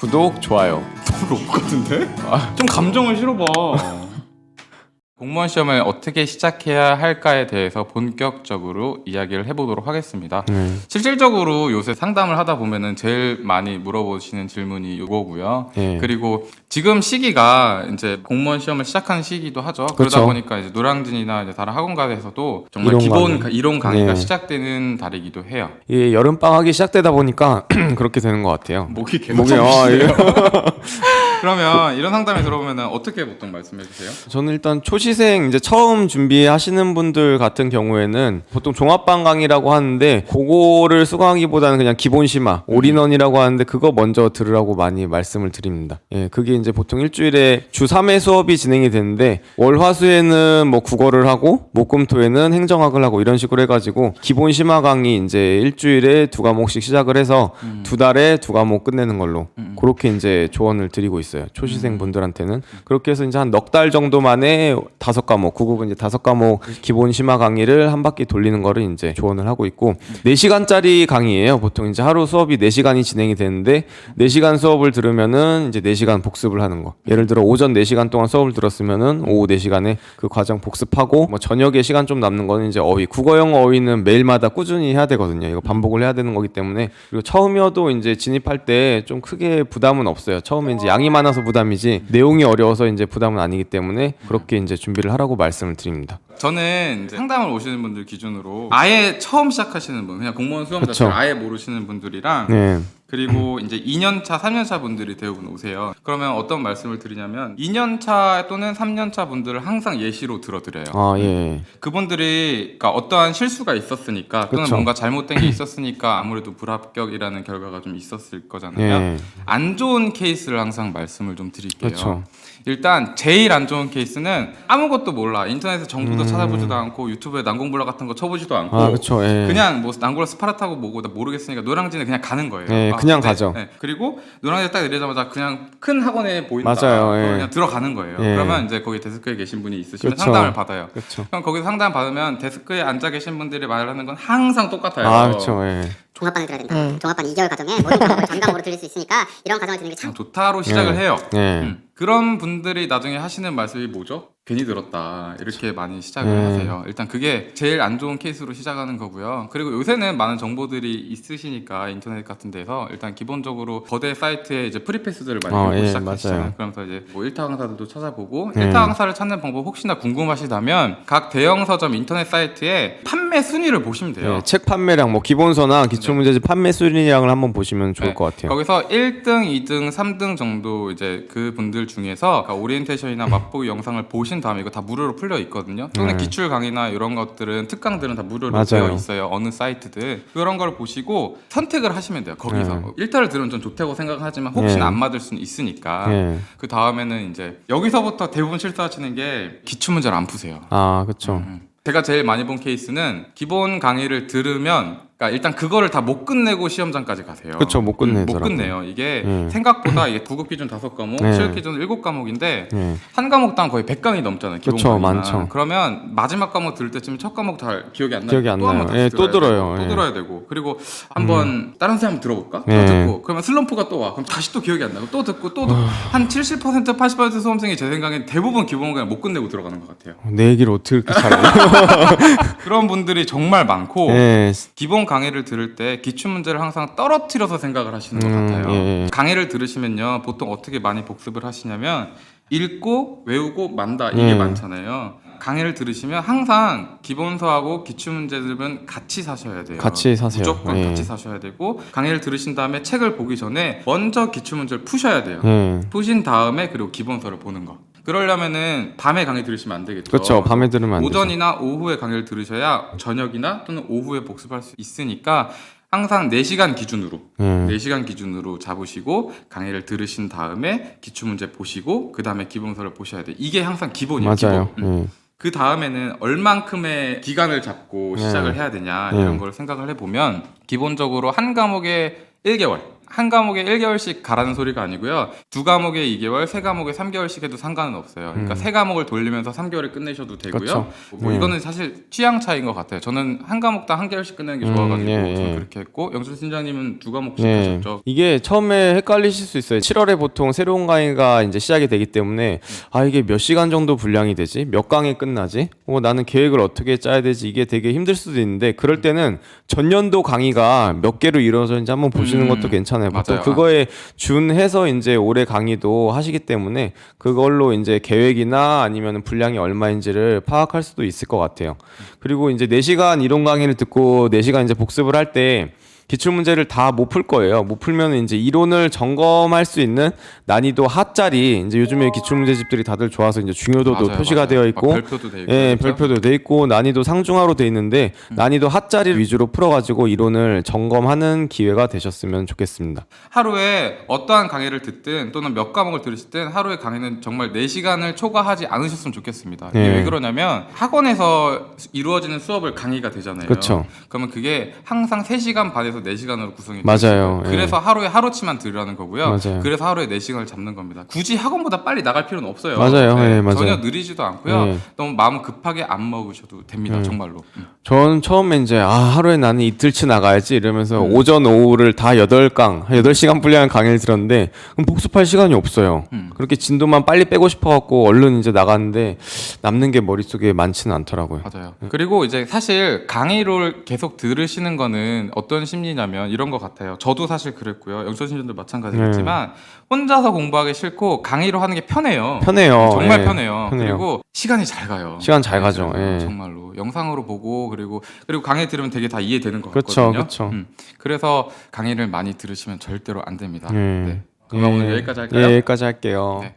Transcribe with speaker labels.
Speaker 1: 구독, 좋아요.
Speaker 2: 로봇 같은데? 좀 감정을 실어봐. 공무원 시험을 어떻게 시작해야 할까에 대해서 본격적으로 이야기를 해보도록 하겠습니다.
Speaker 1: 네.
Speaker 2: 실질적으로 요새 상담을 하다 보면은 제일 많이 물어보시는 질문이 이거고요.
Speaker 1: 네.
Speaker 2: 그리고 지금 시기가 이제 공무원 시험을 시작하는 시기이기도 하죠. 그러다
Speaker 1: 그렇죠.
Speaker 2: 보니까 이제 노량진이나 이제 다른 학원가에서도 정말
Speaker 1: 이론
Speaker 2: 기본
Speaker 1: 강의.
Speaker 2: 가- 이론 강의가
Speaker 1: 네.
Speaker 2: 시작되는 달이기도 해요.
Speaker 1: 이 여름 방학이 시작되다 보니까 그렇게 되는 것 같아요.
Speaker 2: 목이 계속
Speaker 1: 목이 아. 예.
Speaker 2: 그러면 이런 상담이 들어오면은 어떻게 보통 말씀해 주세요?
Speaker 1: 저는 일단 초시생 이제 처음 준비하시는 분들 같은 경우에는 보통 종합반 강의라고 하는데 그거를 수강하기보다는 그냥 기본 심화 올인원이라고 하는데 그거 먼저 들으라고 많이 말씀을 드립니다. 예, 그게 이제 보통 일주일에 주 3회 수업이 진행이 되는데 월화수에는 뭐 국어를 하고 목금토에는 행정학을 하고 이런 식으로 해가지고 기본 심화 강의 이제 일주일에 두 과목씩 시작을 해서 두 달에 두 과목 끝내는 걸로 그렇게 이제 조언을 드리고 있 어요. 초시생 분들한테는 그렇게 해서 이제 한 넉 달 정도 만에 다섯 과목 국어는 이제 다섯 과목 기본 심화 강의를 한 바퀴 돌리는 거를 이제 조언을 하고 있고 네 시간짜리 강의예요. 보통 이제 하루 수업이 네 시간이 진행이 되는데 네 시간 수업을 들으면은 이제 네 시간 복습을 하는 거. 예를 들어 오전 네 시간 동안 수업을 들었으면은 오후 네 시간에 그 과정 복습하고 뭐 저녁에 시간 좀 남는 거는 이제 어휘 국어 영어 어휘는 매일마다 꾸준히 해야 되거든요. 이거 반복을 해야 되는 거기 때문에 그리고 처음이어도 이제 진입할 때 좀 크게 부담은 없어요. 처음에 이제 양이 많 아서 부담이지 내용이 어려워서 이제 부담은 아니기 때문에 그렇게 이제 준비를 하라고 말씀을 드립니다.
Speaker 2: 저는 이제 상담을 오시는 분들 기준으로 아예 처음 시작하시는 분, 그냥 공무원 수험
Speaker 1: 그쵸.
Speaker 2: 자체를 아예 모르시는 분들이랑
Speaker 1: 네.
Speaker 2: 그리고 이제 2년차, 3년차 분들이 대부분 오세요. 그러면 어떤 말씀을 드리냐면 2년차 또는 3년차 분들을 항상 예시로 들어드려요.
Speaker 1: 아 예.
Speaker 2: 그분들이 그러니까 어떠한 실수가 있었으니까 또는
Speaker 1: 그쵸.
Speaker 2: 뭔가 잘못된 게 있었으니까 아무래도 불합격이라는 결과가 좀 있었을 거잖아요.
Speaker 1: 예.
Speaker 2: 안 좋은 케이스를 항상 말씀을 좀 드릴게요.
Speaker 1: 그쵸.
Speaker 2: 일단 제일 안 좋은 케이스는 아무것도 몰라. 인터넷에 정보도
Speaker 1: 음.
Speaker 2: 찾아보지도 않고 유튜브에 난공불락 같은 거 쳐보지도 않고
Speaker 1: 아 그렇죠. 예.
Speaker 2: 그냥 뭐 난고라 스파르타고 뭐고 나 모르겠으니까 노량진에 그냥 가는 거예요.
Speaker 1: 네,
Speaker 2: 아,
Speaker 1: 그냥
Speaker 2: 네,
Speaker 1: 가죠.
Speaker 2: 네. 그리고 노량진에 딱 내리자마자 그냥 큰 학원에 보인다.
Speaker 1: 맞아요, 예.
Speaker 2: 그냥 들어가는 거예요.
Speaker 1: 예.
Speaker 2: 그러면 이제 거기 데스크에 계신 분이 있으시면
Speaker 1: 그쵸.
Speaker 2: 상담을 받아요.
Speaker 1: 그렇죠.
Speaker 2: 그럼 거기서 상담 받으면 데스크에 앉아 계신 분들이 말하는 건 항상 똑같아요.
Speaker 1: 아 그렇죠. 예.
Speaker 3: 종합반을 들어야 된다. 종합반 2개월 과정에 모든 과목을 전과목으로 들릴 수 있으니까 이런 과정을 듣는
Speaker 2: 게참참 좋다로 시작을
Speaker 1: 예.
Speaker 2: 해요.
Speaker 1: 예.
Speaker 2: 음. 그런 분들이 나중에 하시는 말씀이 뭐죠? 괜히 들었다 이렇게 많이 시작을
Speaker 1: 네.
Speaker 2: 하세요. 일단 그게 제일 안 좋은 케이스로 시작하는 거고요. 그리고 요새는 많은 정보들이 있으시니까 인터넷 같은 데서 일단 기본적으로 거대 사이트에 이제 프리패스들을 많이
Speaker 1: 어,
Speaker 2: 보고
Speaker 1: 예,
Speaker 2: 시작하시잖아요.
Speaker 1: 맞아요.
Speaker 2: 그러면서 이제 뭐 1타 강사들도 찾아보고
Speaker 1: 네.
Speaker 2: 1타 강사를 찾는 방법 혹시나 궁금하시다면 각 대형 서점 인터넷 사이트에 판매 순위를 보시면 돼요.
Speaker 1: 예, 책 판매량 뭐 기본서나 기출 문제집 판매 순위량을 한번 보시면 좋을
Speaker 2: 네.
Speaker 1: 것 같아요.
Speaker 2: 거기서 1등, 2등, 3등 정도 이제 그 분들 중에서 그러니까 오리엔테이션이나 맛보기 영상을 보신 다음에 이거 다 무료로 풀려 있거든요. 또는
Speaker 1: 네.
Speaker 2: 기출 강의나 이런 것들은 특강들은 다 무료로
Speaker 1: 맞아요.
Speaker 2: 되어 있어요. 어느 사이트든 그런 걸 보시고 선택을 하시면 돼요. 거기서
Speaker 1: 네.
Speaker 2: 1타를 들으면 좀 좋다고 생각하지만 혹시나
Speaker 1: 네.
Speaker 2: 안 맞을 수는 있으니까
Speaker 1: 예.
Speaker 2: 그 다음에는 이제 여기서부터 대부분 실수하시는 게 기출 문제를 안 푸세요.
Speaker 1: 아 그렇죠.
Speaker 2: 음. 제가 제일 많이 본 케이스는 기본 강의를 들으면 그러니까 일단 그거를 다 못 끝내고 시험장까지 가세요.
Speaker 1: 그쵸, 못
Speaker 2: 음, 못.
Speaker 1: 끝내요.
Speaker 2: 이게
Speaker 1: 음.
Speaker 2: 생각보다 이게 구급 기준 다섯 과목,
Speaker 1: 네.
Speaker 2: 실력 기준 일곱 과목인데
Speaker 1: 예.
Speaker 2: 한 과목당 거의 100강이 넘잖아요. 기본
Speaker 1: 그쵸,
Speaker 2: 강의만.
Speaker 1: 많죠.
Speaker 2: 그러면 마지막 과목 들을 때쯤 첫 과목 다 기억이 안 나요.
Speaker 1: 기억이 안 나요. 예, 또 들어요.
Speaker 2: 또
Speaker 1: 예.
Speaker 2: 들어야 되고 그리고 한번 다른 사람 들어볼까? 또
Speaker 1: 예.
Speaker 2: 듣고 그러면 슬럼프가 또 와. 그럼 다시 또 기억이 안 나고 또 듣고 또 듣고 한70% 80% 수험생이 제 생각엔 대부분 기본 강의 못 끝내고 들어가는 것 같아요.
Speaker 1: 내 얘기를 어떻게 이렇게 잘해?
Speaker 2: 그런 분들이 정말 많고
Speaker 1: 예.
Speaker 2: 기본 강의를 들을 때 기출 문제를 항상 떨어뜨려서 생각을 하시는 것
Speaker 1: 음,
Speaker 2: 같아요.
Speaker 1: 예, 예.
Speaker 2: 강의를 들으시면요, 보통 어떻게 많이 복습을 하시냐면 읽고 외우고 만다 이게
Speaker 1: 예.
Speaker 2: 많잖아요. 강의를 들으시면 항상 기본서하고 기출 문제들은 같이 사셔야 돼요.
Speaker 1: 같이 사세요.
Speaker 2: 무조건
Speaker 1: 예.
Speaker 2: 같이 사셔야 되고 강의를 들으신 다음에 책을 보기 전에 먼저 기출 문제를 푸셔야 돼요.
Speaker 1: 예.
Speaker 2: 푸신 다음에 그리고 기본서를 보는 거. 그러려면은 밤에 강의 들으시면 안 되겠죠.
Speaker 1: 그렇죠. 밤에 들으면 안 되죠.
Speaker 2: 오전이나 오후에 강의를 들으셔야 저녁이나 또는 오후에 복습할 수 있으니까 항상 4시간 기준으로
Speaker 1: 예.
Speaker 2: 4시간 기준으로 잡으시고 강의를 들으신 다음에 기출 문제 보시고 그 다음에 기본서를 보셔야 돼요. 이게 항상 기본이에요.
Speaker 1: 맞아요.
Speaker 2: 기본. 음.
Speaker 1: 예.
Speaker 2: 그 다음에는 얼만큼의 기간을 잡고
Speaker 1: 네.
Speaker 2: 시작을 해야 되냐
Speaker 1: 네.
Speaker 2: 이런 걸 생각을 해보면 기본적으로 한 과목에 1개월 한 과목에 1개월씩 가라는 소리가 아니고요. 두 과목에 2개월, 세 과목에 3개월씩 해도 상관은 없어요. 그러니까 세 과목을 돌리면서 3개월에 끝내셔도 되고요.
Speaker 1: 음. 그쵸.
Speaker 2: 뭐
Speaker 1: 네.
Speaker 2: 이거는 사실 취향 차이인 것 같아요. 저는 한 과목당 한 개월씩 끝내는 게
Speaker 1: 음,
Speaker 2: 좋아가지고
Speaker 1: 예,
Speaker 2: 저는
Speaker 1: 예.
Speaker 2: 그렇게 했고 영준 팀장님은 두 과목씩
Speaker 1: 네.
Speaker 2: 하셨죠.
Speaker 1: 이게 처음에 헷갈리실 수 있어요. 7월에 보통 새로운 강의가 이제 시작이 되기 때문에 아 이게 몇 시간 정도 분량이 되지? 몇 강에 끝나지? 어 나는 계획을 어떻게 짜야 되지? 이게 되게 힘들 수도 있는데 그럴 때는 전년도 강의가 몇 개로 이루어졌는지 한번 보시는
Speaker 2: 음,
Speaker 1: 것도 괜찮아요. 보통
Speaker 2: 맞아요.
Speaker 1: 그거에 준해서 이제 올해 강의도 하시기 때문에 그걸로 이제 계획이나 아니면 분량이 얼마인지를 파악할 수도 있을 것 같아요. 그리고 이제 4시간 이론 강의를 듣고 4시간 이제 복습을 할 때 기출 문제를 다 못 풀 거예요. 못 풀면 이제 이론을 점검할 수 있는 난이도 하짜리 이제 요즘에 기출 문제집들이 다들 좋아서 이제 중요도도
Speaker 2: 맞아요,
Speaker 1: 표시가
Speaker 2: 맞아요.
Speaker 1: 되어
Speaker 2: 막
Speaker 1: 있고
Speaker 2: 별표도 돼 있고
Speaker 1: 예,
Speaker 2: 그렇죠?
Speaker 1: 별표도 돼 있고 난이도 상중하로 돼 있는데
Speaker 2: 음.
Speaker 1: 난이도 하짜리 위주로 풀어 가지고 이론을 점검하는 기회가 되셨으면 좋겠습니다.
Speaker 2: 하루에 어떠한 강의를 듣든 또는 몇 과목을 들으실 땐 하루에 강의는 정말 4시간을 초과하지 않으셨으면 좋겠습니다. 이게
Speaker 1: 네.
Speaker 2: 왜 그러냐면 학원에서 이루어지는 수업을 강의가 되잖아요.
Speaker 1: 그쵸.
Speaker 2: 그러면 그게 항상 3시간 반에서 4시간으로 구성이 맞아요.
Speaker 1: 예.
Speaker 2: 그래서 하루에 하루치만 들으라는 거고요.
Speaker 1: 맞아요.
Speaker 2: 그래서 하루에 4시간을 잡는 겁니다. 굳이 학원보다 빨리 나갈 필요는 없어요.
Speaker 1: 맞아요. 예, 맞아요.
Speaker 2: 전혀 느리지도 않고요.
Speaker 1: 예.
Speaker 2: 너무 마음 급하게 안 먹으셔도 됩니다. 정말로. 음.
Speaker 1: 전 처음에 이제 아 하루에 나는 이틀치 나가야지 이러면서
Speaker 2: 음.
Speaker 1: 오전 오후를 다 8강 8시간 분량의 강의를 들었는데 그럼 복습할 시간이 없어요
Speaker 2: 음.
Speaker 1: 그렇게 진도만 빨리 빼고 싶어 갖고 얼른 이제 나갔는데 남는 게 머릿속에 많지는 않더라고요
Speaker 2: 맞아요. 그리고 이제 사실 강의를 계속 들으시는 거는 어떤 심리 냐면 이런 것 같아요. 저도 사실 그랬고요. 영철 신전도 마찬가지겠지만 혼자서 공부하기 싫고 강의로 하는 게 편해요.
Speaker 1: 편해요
Speaker 2: 정말
Speaker 1: 예,
Speaker 2: 편해요.
Speaker 1: 편해요.
Speaker 2: 그리고 시간이 잘 가요.
Speaker 1: 시간 잘 가죠,
Speaker 2: 네,
Speaker 1: 예.
Speaker 2: 정말로 영상으로 보고 그리고 그리고 강의 들으면 되게 다 이해되는 것
Speaker 1: 그쵸,
Speaker 2: 같거든요.
Speaker 1: 그쵸.
Speaker 2: 음. 그래서 강의를 많이 들으시면 절대로 안 됩니다.
Speaker 1: 예.
Speaker 2: 네. 그럼 오늘 여기까지 할까요?
Speaker 1: 예, 여기까지 할게요
Speaker 2: 네.